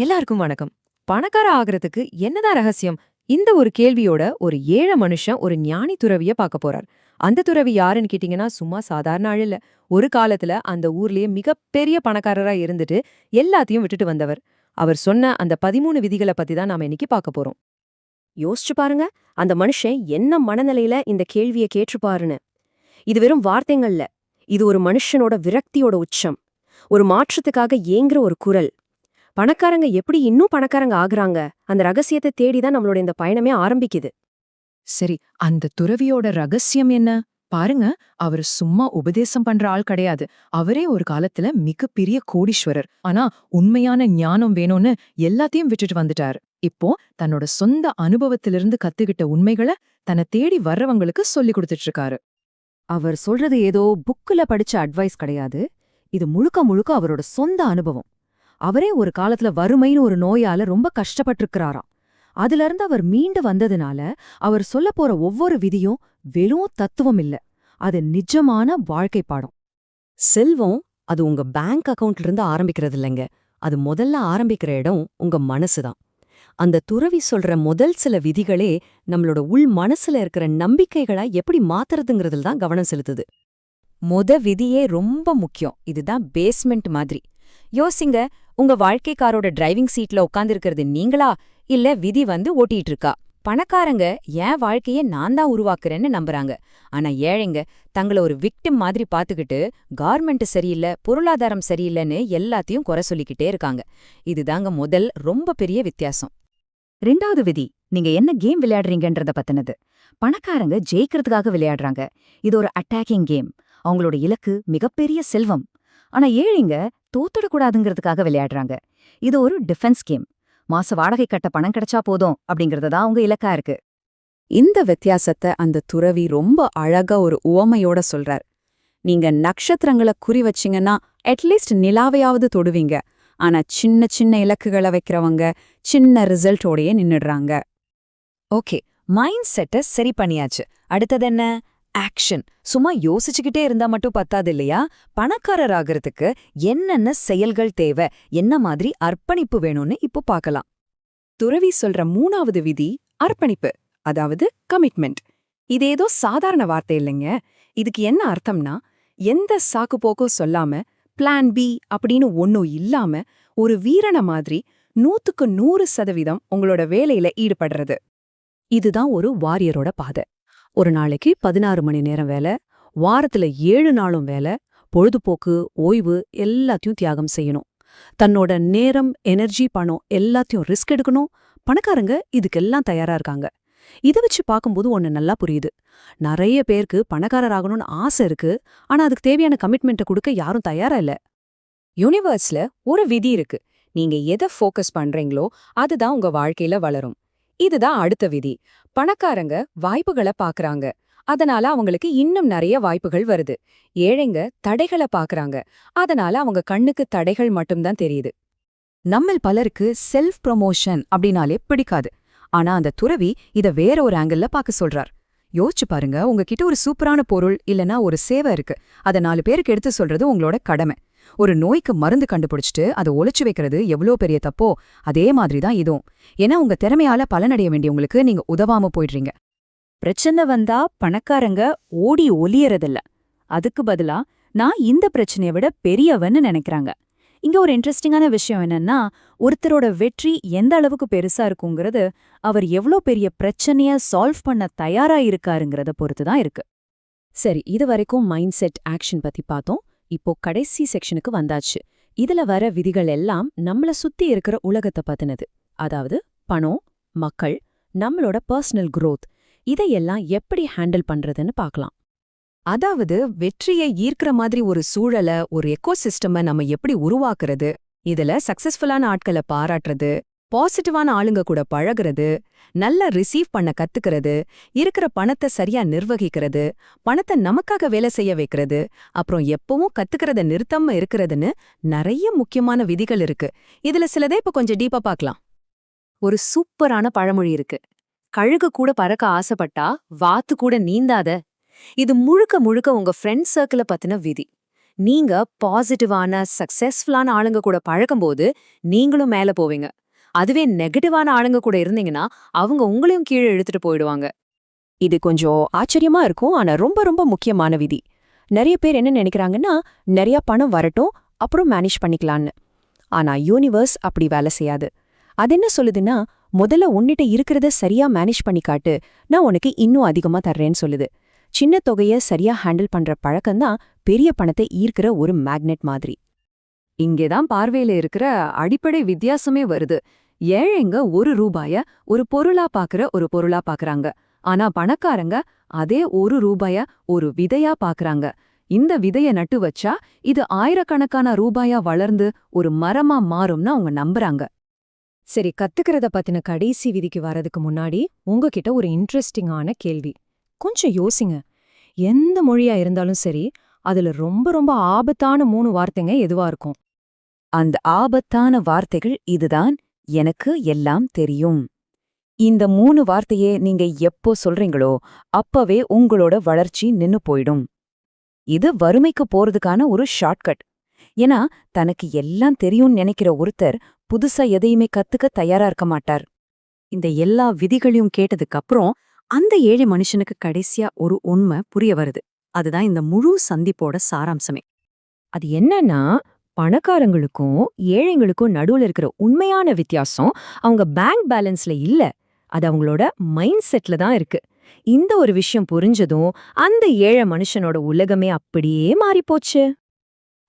எல்லாருக்கும் வணக்கம். பணக்கார ஆகிறதுக்கு என்னதான் ரகசியம்? இந்த ஒரு கேள்வியோட ஒரு ஏழை மனுஷன் ஒரு ஞானி துறவிய பார்க்க போறார். அந்த துறவி யாருன்னு கேட்டீங்கன்னா சும்மா சாதாரண ஆள் இல்ல. ஒரு காலத்துல அந்த ஊர்லயே மிகப்பெரிய பணக்காரரா இருந்துட்டு எல்லாத்தையும் விட்டுட்டு வந்தவர். அவர் சொன்ன அந்த பதிமூணு விதிகளை பத்தி தான் நாம இன்னைக்கு பார்க்க போறோம். யோசிச்சு பாருங்க அந்த மனுஷன் என்ன மனநிலையில இந்த கேள்விய கேட்டுப்பாருன்னு இது வெறும் வார்த்தைங்கள்ல இது ஒரு மனுஷனோட விரக்தியோட உச்சம். ஒரு மாற்றத்துக்காக ஏங்குற ஒரு குரல். பணக்காரங்க எப்படி இன்னும் பணக்காரங்க ஆகுறாங்க? அந்த ரகசியத்தை தேடிதான் நம்மளோட இந்த பயணமே ஆரம்பிக்குது. சரி அந்த துறவியோட ரகசியம் என்ன? பாருங்க அவர் சும்மா உபதேசம் பண்ற ஆள் கிடையாது. அவரே ஒரு காலத்துல மிகப்பெரிய கோடீஸ்வரர். ஆனா உண்மையான ஞானம் வேணும்னு எல்லாத்தையும் விட்டுட்டு வந்துட்டார். இப்போ தன்னோட சொந்த அனுபவத்திலிருந்து கத்துக்கிட்ட உண்மைகளை தன்னை தேடி வர்றவங்களுக்கு சொல்லி கொடுத்துட்டு இருக்காரு அவர் சொல்றது ஏதோ புக்குல படிச்ச அட்வைஸ் கிடையாது. இது முழுக்க முழுக்க அவரோட சொந்த அனுபவம். அவரே ஒரு காலத்துல வறுமைன்னு ஒரு நோயால ரொம்ப கஷ்டப்பட்டிருக்கிறாராம். அதுல இருந்து அவர் மீண்டு வந்ததுனால அவர் சொல்லப் போற ஒவ்வொரு விதியும் வெறும் தத்துவம் இல்ல. அது நிஜமான வாழ்க்கை பாடம். செல்வம் அது உங்க பேங்க் அக்கவுண்ட்ல இருந்து ஆரம்பிக்கிறது இல்லைங்க. அது முதல்ல ஆரம்பிக்கிற இடம் உங்க மனசுதான். அந்த துறவி சொல்ற முதல் சில விதிகளே நம்மளோட உள் மனசுல இருக்கிற நம்பிக்கைகளா எப்படி மாத்துறதுங்கிறதுல தான் கவனம் செலுத்துது. மொத விதியே ரொம்ப முக்கியம். இதுதான் பேஸ்மெண்ட் மாதிரி. யோசிங்க உங்க வாழ்க்கைக்காரோட டிரைவிங் சீட்ல உட்காந்துருக்கிறது நீங்களா? இல்ல விதி வந்து ஓட்டிட்டு இருக்கா பணக்காரங்க என் வாழ்க்கைய நான் தான் உருவாக்குறேன்னு நம்புறாங்க. ஆனா ஏழைங்க தங்கள ஒரு விக்டிம் மாதிரி பாத்துக்கிட்டு கார்மெண்ட் சரியில்லை பொருளாதாரம் சரியில்லைன்னு எல்லாத்தையும் குறை சொல்லிக்கிட்டே இருக்காங்க. இதுதாங்க முதல் ரொம்ப பெரிய வித்தியாசம். ரெண்டாவது விதி நீங்க என்ன கேம் விளையாடுறீங்கன்றத பத்தினது. பணக்காரங்க ஜெயிக்கிறதுக்காக விளையாடுறாங்க. இது ஒரு அட்டாக்கிங் கேம் அவங்களோட இலக்கு மிகப்பெரிய செல்வம். ஆனா ஏழைங்க தோத்துடக்கூடாதுங்கிறதுக்காக விளையாடுறாங்க. இது ஒரு டிஃபென்ஸ் கேம். மாச வாடகை கட்ட பணம் கிடைச்சா போதும் அப்படிங்கறது தான் அவங்க இலக்கா இருக்கு. இந்த வித்தியாசத்தை அந்த துறவி ரொம்ப அழகா ஒரு உவமையோட சொல்றார். நீங்க நட்சத்திரங்களை குறி வச்சீங்கன்னா அட்லீஸ்ட் நிலாவையாவது தொடுவீங்க. ஆனா சின்ன சின்ன இலக்குகளை வைக்கிறவங்க சின்ன ரிசல்ட்டோடயே நின்னுடுறாங்க. ஓகே மைண்ட் செட்டை சரி பண்ணியாச்சு. அடுத்தது என்ன? ஆக்ஷன் சும்மா யோசிச்சுக்கிட்டே இருந்தா மட்டும் பத்தாது இல்லையா? பணக்காரர் ஆகிறதுக்கு என்னென்ன செயல்கள் தேவை? என்ன மாதிரி அர்ப்பணிப்பு வேணும்னு இப்போ பார்க்கலாம். துறவி சொல்ற மூணாவது விதி அர்ப்பணிப்பு அதாவது கமிட்மெண்ட் இது ஏதோ சாதாரண வார்த்தை இல்லைங்க. இதுக்கு என்ன அர்த்தம்னா எந்த சாக்கு போக்கும் சொல்லாம பிளான் பி அப்படின்னு ஒன்னும் இல்லாம ஒரு வீரன மாதிரி நூத்துக்கு நூறு சதவீதம் உங்களோட வேலையில ஈடுபடுறது. இதுதான் ஒரு வாரியரோட பாதை. ஒரு நாளைக்கு பதினாறு மணி நேரம் வேலை வாரத்துல ஏழு நாளும் வேலை பொழுதுபோக்கு ஓய்வு எல்லாத்தையும் தியாகம் செய்யணும். தன்னோட நேரம் எனர்ஜி பணம் எல்லாத்தையும் ரிஸ்க் எடுக்கணும். பணக்காரங்க இதுக்கெல்லாம் தயாரா இருக்காங்க. இதை வச்சு பார்க்கும்போது ஒன்று நல்லா புரியுது. நிறைய பேருக்கு பணக்காரராகணும்னு ஆசை இருக்கு. ஆனா அதுக்கு தேவையான கமிட்மெண்ட்டை கொடுக்க யாரும் தயாரா இல்ல. யூனிவர்ஸ்ல ஒரு விதி இருக்கு. நீங்க எதை ஃபோக்கஸ் பண்றீங்களோ அதுதான் உங்க வாழ்க்கையில வளரும். இதுதான் அடுத்த விதி. பணக்காரங்க வாய்ப்புகளை பாக்குறாங்க. அதனால அவங்களுக்கு இன்னும் நிறைய வாய்ப்புகள் வருது. ஏழைங்க தடைகளை பாக்குறாங்க. அதனால அவங்க கண்ணுக்கு தடைகள் மட்டும்தான் தெரியுது. நம்மில் பலருக்கு செல்ஃப் ப்ரொமோஷன் அப்படின்னாலே பிடிக்காது. ஆனா அந்த துறவி இத வேற ஒரு ஆங்கிள் பார்க்க சொல்றார். யோசிச்சு பாருங்க உங்ககிட்ட ஒரு சூப்பரான பொருள் இல்லனா ஒரு சேவை இருக்கு. அத நாலு பேருக்கு எடுத்து சொல்றது உங்களோட கடமை. ஒரு நோய்க்கு மருந்து கண்டுபிடிச்சிட்டு அதை ஒழிச்சு வைக்கிறது எவ்வளோ பெரிய தப்போ அதே மாதிரி தான் இதுவும். ஏன்னா உங்க திறமையால பலனடைய வேண்டியவங்களுக்கு நீங்க உதவாம போயிடுறீங்க. பிரச்சனை வந்தா பணக்காரங்க ஓடி ஒலியறதில்ல அதுக்கு பதிலா நான் இந்த பிரச்சனையை விட பெரியவன்னு நினைக்கிறாங்க. இங்க ஒரு இன்ட்ரெஸ்டிங்கான விஷயம் என்னன்னா ஒருத்தரோட வெற்றி எந்த அளவுக்கு பெருசா இருக்குங்கிறது அவர் எவ்ளோ பெரிய பிரச்சனைய சால்வ் பண்ண தயாரா இருக்காருங்கிறத பொறுத்து தான் இருக்கு. சரி இது வரைக்கும் மைண்ட் செட் ஆக்ஷன் பத்தி பார்த்தோம். இப்போ கடைசி செக்ஷனுக்கு வந்தாச்சு. இதுல வர விதிகள் எல்லாம் நம்மள சுத்தி இருக்கிற உலகத்தை பத்தினது. அதாவது பணம் மக்கள் நம்மளோட பர்சனல் குரோத் இதையெல்லாம் எப்படி ஹேண்டில் பண்றதுன்னு பார்க்கலாம். அதாவது வெற்றியை ஈர்க்கிற மாதிரி ஒரு சூழல ஒரு எக்கோசிஸ்டம நம்ம எப்படி உருவாக்குறது இதுல சக்சஸ்ஃபுல்லான ஆட்களை பாராட்டுறது பாசிட்டிவான ஆளுங்க கூட பழகுறது நல்லா ரிசீவ் பண்ண கத்துக்கிறது இருக்கிற பணத்தை சரியா நிர்வகிக்கிறது பணத்தை நமக்காக வேலை செய்ய வைக்கிறது அப்புறம் எப்பவும் கத்துக்கிறத நிறுத்தாம இருக்கிறதுன்னு நிறைய முக்கியமான விதிகள் இருக்கு. இதுல சிலதே இப்ப கொஞ்சம் டீப்பா பார்க்கலாம். ஒரு சூப்பரான பழமொழி இருக்கு. கழுகு கூட பறக்க ஆசைப்பட்டா வாத்து கூட நீந்தாத. இது முழுக்க முழுக்க உங்க ஃப்ரெண்ட் சர்க்கிள பத்தின விதி. நீங்க பாசிட்டிவான சக்சஸ்ஃபுல்லான ஆளுங்க கூட பழக்கும்போது நீங்களும் மேல போவீங்க. அதுவே நெகட்டிவான ஆளுங்க கூட இருந்தீங்கன்னா அவங்க உங்களையும் கீழே இழுத்துட்டு போயிடுவாங்க. இது கொஞ்சம் ஆச்சரியமா இருக்கும். ஆனா ரொம்ப ரொம்ப முக்கியமான விதி. நிறைய பேர் என்ன நினைக்கிறாங்கன்னா நிறைய பணம் வரட்டும் அப்புறம் மேனேஜ் பண்ணிக்கலான்னு ஆனா யூனிவர்ஸ் அப்படி வேலை செய்யாது. அது என்ன சொல்லுதுன்னா முதல்ல உன்னிட்ட இருக்கிறத சரியா மேனேஜ் பண்ணி காட்டு. நான் உனக்கு இன்னும் அதிகமா தர்றேன்னு சொல்லுது. சின்ன தொகைய சரியா ஹேண்டில் பண்ற பழக்கம்தான் பெரிய பணத்தை ஈர்க்கிற ஒரு மேக்னெட் மாதிரி. இங்கேதான் பார்வையில இருக்கிற அடிப்படை வித்தியாசமே வருது. ஏழைங்க ஒரு ரூபாய ஒரு பொருளா பாக்குற ஒரு பொருளா பாக்குறாங்க. ஆனா பணக்காரங்க அதே ஒரு ரூபாய ஒரு விதையா பாக்குறாங்க. இந்த விதைய நட்டு வச்சா இது ஆயிரக்கணக்கான ரூபாயா வளர்ந்து ஒரு மரமா மாறும்னு அவங்க நம்புறாங்க. சரி கத்துக்கிறத பத்தின கடைசி விதிக்கு வரதுக்கு முன்னாடி உங்ககிட்ட ஒரு இன்ட்ரெஸ்டிங்கான கேள்வி. கொஞ்சம் யோசிங்க. எந்த மொழியா இருந்தாலும் சரி அதுல ரொம்ப ரொம்ப ஆபத்தான மூணு வார்த்தைங்க எதுவா இருக்கும்? அந்த ஆபத்தான வார்த்தைகள் இதுதான். எனக்கு எல்லாம் தெரியும். இந்த மூணு வார்த்தையே நீங்க எப்போ சொல்றீங்களோ அப்பவே உங்களோட வளர்ச்சி நின்னு போயிடும். இது வறுமைக்கு போறதுக்கான ஒரு ஷார்ட்கட். ஏன்னா தனக்கு எல்லாம் தெரியும்னு நினைக்கிற ஒருத்தர் புதுசா எதையுமே கத்துக்க தயாரா இருக்க மாட்டார். இந்த எல்லா விதிகளையும் கேட்டதுக்கு அப்புறம் அந்த ஏழை மனுஷனுக்கு கடைசியா ஒரு உண்மை புரிய வருது. அதுதான் இந்த முழு சந்திப்போட சாராம்சமே. அது என்னன்னா பணக்காரங்களுக்கும் ஏழைங்களுக்கும் நடுவுல இருக்கிற உண்மையான வித்தியாசம் அவங்க பேங்க் பேலன்ஸ்ல இல்ல. அது அவங்களோட மைண்ட் செட்ல தான் இருக்கு. இந்த ஒரு விஷயம் புரிஞ்சதும் அந்த ஏழை மனுஷனோட உலகமே அப்படியே மாறிப்போச்சு.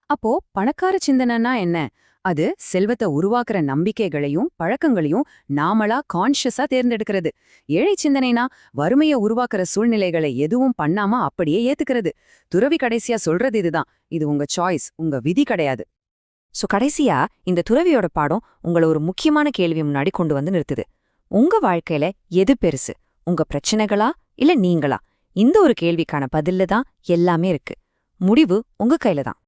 அப்போ பணக்கார சிந்தனைனா என்ன? அது செல்வத்தை உருவாக்குற நம்பிக்கைகளையும் பழக்கங்களையும் நாமளா கான்ஷியஸா தேர்ந்தெடுக்கிறது. ஏழை சிந்தனைனா வறுமையை உருவாக்குற சூழ்நிலைகளை எதுவும் பண்ணாம அப்படியே ஏத்துக்கிறது. துறவி கடைசியா சொல்றது இதுதான். இது உங்க சாய்ஸ் உங்க விதி கிடையாது. சோ கடைசியா இந்த துறவியோட பாடம் உங்கள ஒரு முக்கியமான கேள்வி முன்னாடி கொண்டு வந்து நிறுத்துது. உங்க வாழ்க்கையில எது பெருசு? உங்க பிரச்சனைகளா இல்ல நீங்களா? இந்த ஒரு கேள்விக்கான பதில்ல தான் எல்லாமே இருக்கு. முடிவு உங்க கையில தான்.